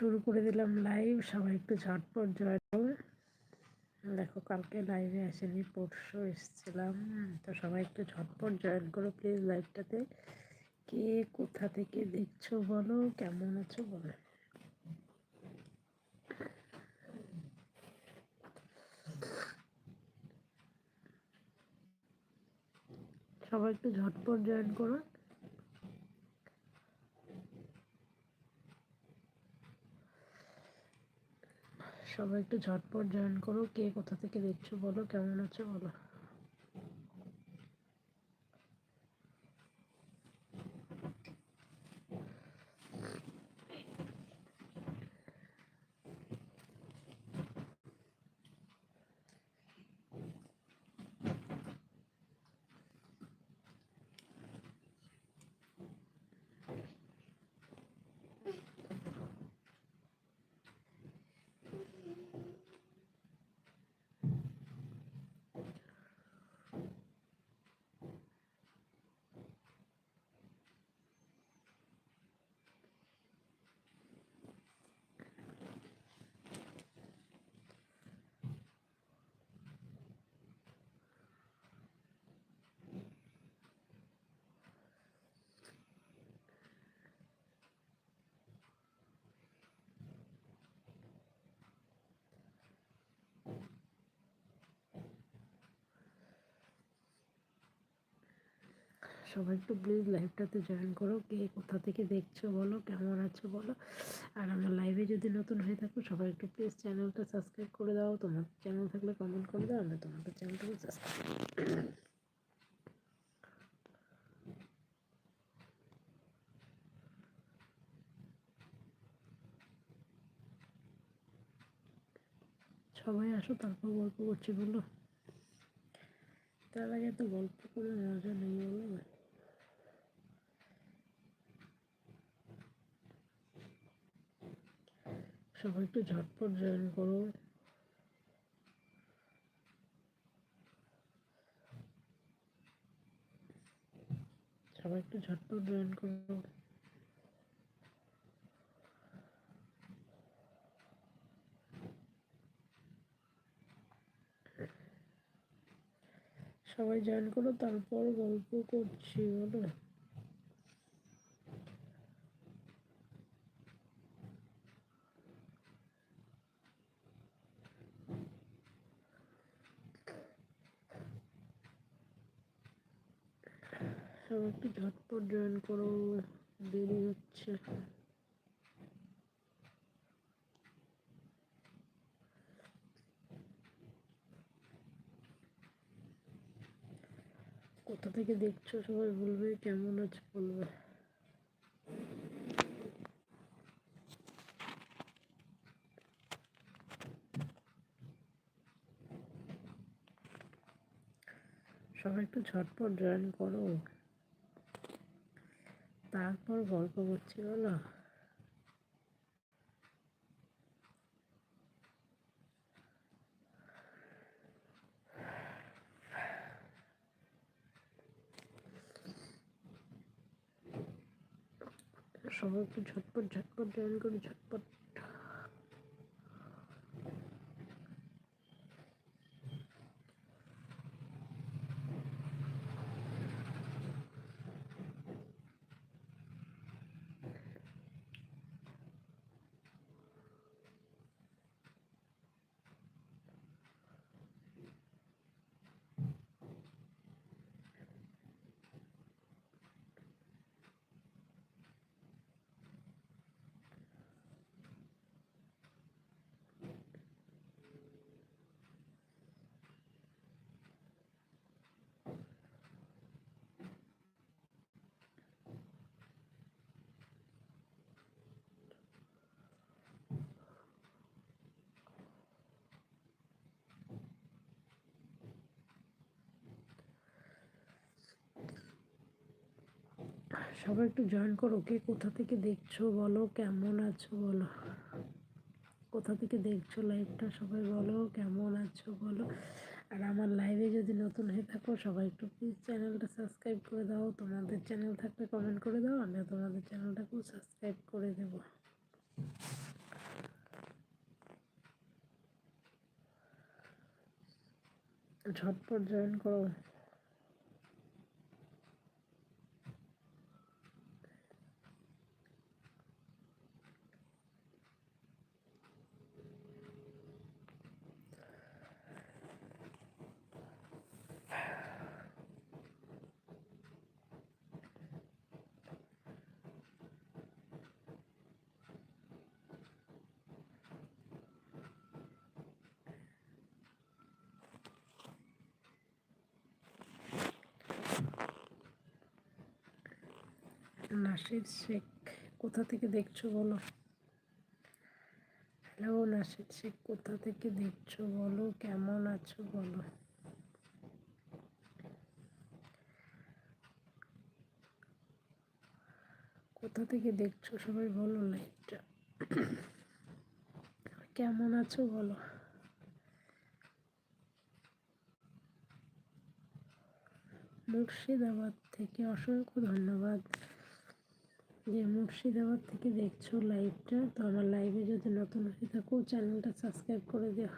শুরু করে দিলাম লাইভ সবাই একটু ঝটপট জয়েন দেখো, কালকে লাইভে আসেনি, পরশু এসেছিলাম। তো সবাই একটু ঝটপট জয়েন করো প্লিজ লাইভটাতে কে কোথা থেকে দেখছ বলো, কেমন আছো বলো। সবাই একটু ঝটপট জয়েন করুন সবাই একটু ঝটপট জয়েন করো কে কোথা থেকে দেখছ বলো কেমন আছো বলো। সবাই একটু প্লিজ লাইভটাতে জয়েন করো। কে কোথা থেকে দেখছ বলো, কেমন আছো বলো। আর আমার লাইভে যদি নতুন হয়ে থাকো, সবাই একটু প্লিজ চ্যানেলটা সাবস্ক্রাইব করে দাও। তোমার চ্যানেল থাকলে কমেন্ট করে দাও আমি তোমাদের চ্যানেলটাকে সাবস্ক্রাইব সবাই আসো, তারপর গল্প করছি বলো। তার আগে তো গল্প করে মজা নেই বলো। সবাই একটু ঝটপট জয়েন করো। সবাই একটু ঝটপট জয়েন করো। সবাই জয়েন করো, তারপর গল্প করছি বলো সব একটু ঝটপট জয়েন করো, দেরি হচ্ছে। কোথা থেকে দেখছ সবাই বলবে, কেমন আছে বলবে। সবাই একটু ঝটপট জয়েন করো। তারপর গল্প করছিল না। সবাই একটু ঝটপট ঝটপট জয়েন করে ঝটপট। সবাই একটু জয়েন করো। কে কোথা থেকে দেখছ বলো, কেমন আছো বলো। কোথা থেকে দেখছ লাইভটা সবাই বলো, কেমন আছো বলো। আর আমার লাইভে যদি নতুন হয়ে থাকো, সবাই একটু প্লিজ চ্যানেলটা সাবস্ক্রাইব করে দাও। তোমাদের চ্যানেল থাকলে কমেন্ট করে দাও, আমিও তোমাদের চ্যানেলটাকেও সাবস্ক্রাইব করে দেবো। ঝটপট জয়েন করো। নাসির শেখ, কোথা থেকে দেখছ বলো? হ্যালো নাসির শেখ, কোথা থেকে দেখছ বলো? কেমন আছো বলো? কোথা থেকে দেখছ? সবাই বলো লাইভটা কেমন আছো বলো? মুর্শিদাবাদ থেকে অসংখ্য ধন্যবাদ। যে মুর্শিদাবাদ থেকে দেখছ লাইভটা তো আমার লাইভে যদি নতুন হয়ে থাকো, চ্যানেলটা সাবস্ক্রাইব করে দিও।